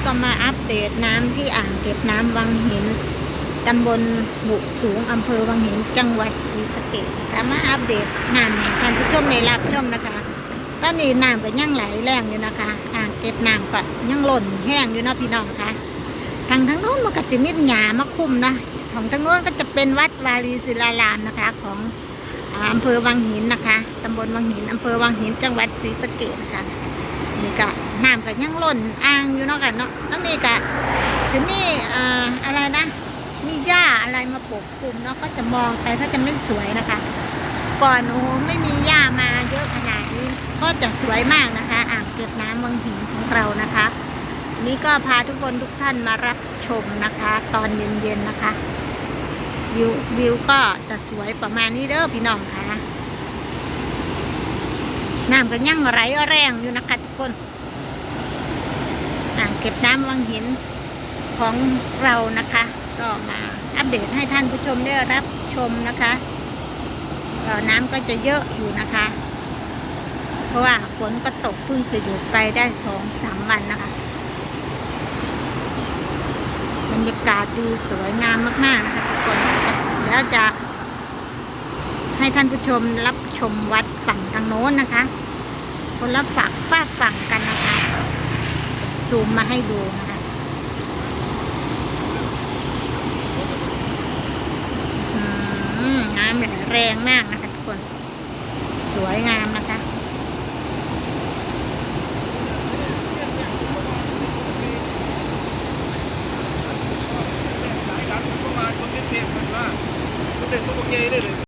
้ก็มาอัปเดตน้ำที่อ่างเก็บน้ำวังหินตำบลบุสูงอำเภอวังหินจังหวัดศรีสะเกษค่ะมาอัปเดตน้ำให้ท่านผู้ชมได้รับชมนะคะ ตอนนี้น้ำก็ยังไหลแรงอยู่นะคะ อ่างเก็บน้ำก็ยังหล่นแห้งอยู่นะพี่น้องคะทางทางโน้นมันก็จะมีหญ้ามาคุ้มนะของทางโน้นก็จะเป็นวัดวารีศิลารามนะคะ ของอ่าอำเภอวังหินนะคะตำบลวังหินอำเภอวังหินจังหวัดศรีสะเกษค่ะ นี่ก็น้ำก็ยังหล่นอ่างอยู่เนาะกันเนาะแล้วนี่ก็จะมีอ่าอะไรนะ มีหญ้าอะไรมาปกคลุมเนาะก็จะมองไปก็จะไม่สวยนะคะ ก่อนโอ้ไม่มีหญ้ามาเยอะขนาดนี้ก็จะสวยมากนะคะ อ่างเก็บน้ำวังหินของเรานะคะนี้ก็พาทุกคนทุกท่านมารับชมนะคะ ตอนเย็นๆนะคะวิววิวก็จะสวยประมาณนี้เด้อพี่น้องค่ะน้ำก็ยังไหลแรงอยู่นะคะ คนอ่างเก็บน้ำวังหินของเรานะคะ ก็มาอัปเดตให้ท่านผู้ชมได้รับชมนะคะน้ำก็จะเยอะอยู่นะคะ เพราะว่าฝนก็ตกเพิ่งจะหยุดไปได้สองสามวันนะคะบรรยากาศดีสวยงามมาก ๆ นะคะทุกคนแล้วจะให้ท่านผู้ชมรับชมวัดฝั่งทางโน้นนะคะ คนละฝักฝากฝังกันนะคะซูมมาให้ดูนะคะน้ำไหลแรงมากนะคะทุกคน สวยงามนะคะเด็กตุ๊เกย์ได้เลย